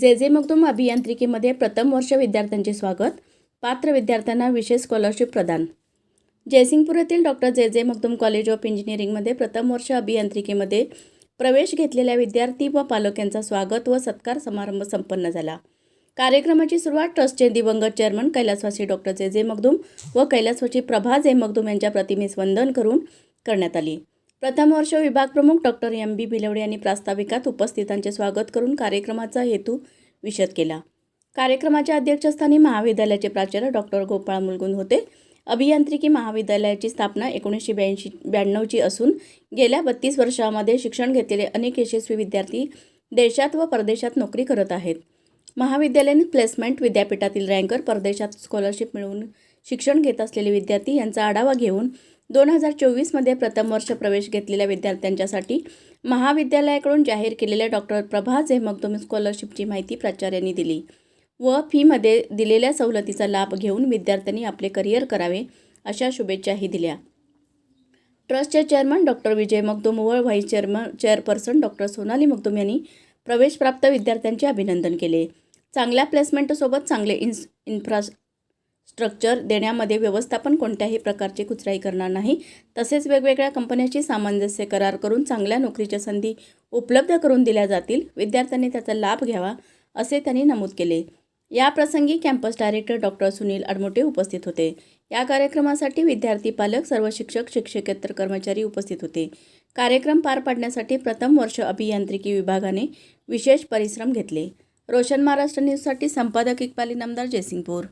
जे जे मगदूम अभियांत्रिकीमध्ये प्रथम वर्ष विद्यार्थ्यांचे स्वागत. पात्र विद्यार्थ्यांना विशेष स्कॉलरशिप प्रदान. जयसिंगपूर येथील डॉक्टर जे जे मगदूम कॉलेज ऑफ इंजिनिअरिंगमध्ये प्रथम वर्ष अभियांत्रिकीमध्ये प्रवेश घेतलेल्या विद्यार्थी व पालक यांचा स्वागत व सत्कार समारंभ संपन्न झाला. कार्यक्रमाची सुरुवात ट्रस्टचे दिवंगत चेअरमन कैलासवासी डॉक्टर जे जे मगदूम व कैलासवासी प्रभा जे मगदूम यांच्या प्रतिमेस वंदन करून करण्यात आली. प्रथम वर्ष विभाग प्रमुख डॉक्टर एम बी भिलवडे यांनी प्रास्ताविकात उपस्थितांचे स्वागत करून कार्यक्रमाचा हेतू विशद केला. कार्यक्रमाच्या अध्यक्षस्थानी महाविद्यालयाचे प्राचार्य डॉक्टर गोपाळ मुलगुंद होते. अभियांत्रिकी महाविद्यालयाची स्थापना एकोणीसशे ब्याऐंशी ब्याण्णवची असून गेल्या बत्तीस वर्षामध्ये शिक्षण घेतलेले अनेक यशस्वी विद्यार्थी देशात व परदेशात नोकरी करत आहेत. महाविद्यालयाने प्लेसमेंट विद्यापीठातील रँकर परदेशात स्कॉलरशिप मिळवून शिक्षण घेत असलेले विद्यार्थी यांचा आढावा घेऊन दोन हजार चोवीसमध्ये प्रथम वर्ष प्रवेश घेतलेल्या विद्यार्थ्यांच्यासाठी महाविद्यालयाकडून जाहीर केलेल्या डॉक्टर प्रभा जे मगदुम स्कॉलरशिपची माहिती प्राचार्यांनी दिली व फीमध्ये दिलेल्या सवलतीचा लाभ घेऊन विद्यार्थ्यांनी आपले करिअर करावे अशा शुभेच्छाही दिल्या. ट्रस्टचे चेअरमन डॉक्टर विजय मगदुम व vice chairman chairperson doctor Sonali Magdum यांनी प्रवेशप्राप्त विद्यार्थ्यांचे अभिनंदन केले. चांगल्या प्लेसमेंटसोबत चांगले इन्स स्ट्रक्चर देण्यामध्ये व्यवस्थापन कोणत्याही प्रकारची कुचराई करणार नाही. तसेच वेगवेगळ्या कंपन्याशी सामंजस्य करार करून चांगल्या नोकरीच्या संधी उपलब्ध करून दिल्या जातील. विद्यार्थ्यांनी त्याचा लाभ घ्यावा असे त्यांनी नमूद केले. या प्रसंगी campus director doctor Sunil Admote उपस्थित होते. या कार्यक्रमासाठी विद्यार्थी पालक सर्व शिक्षक शिक्षकेतर कर्मचारी उपस्थित होते. कार्यक्रम पार पाडण्यासाठी प्रथम वर्ष अभियांत्रिकी विभागाने विशेष परिश्रम घेतले. रोशन महाराष्ट्र न्यूजसाठी संपादक इक्बाली नामदार जयसिंगपूर.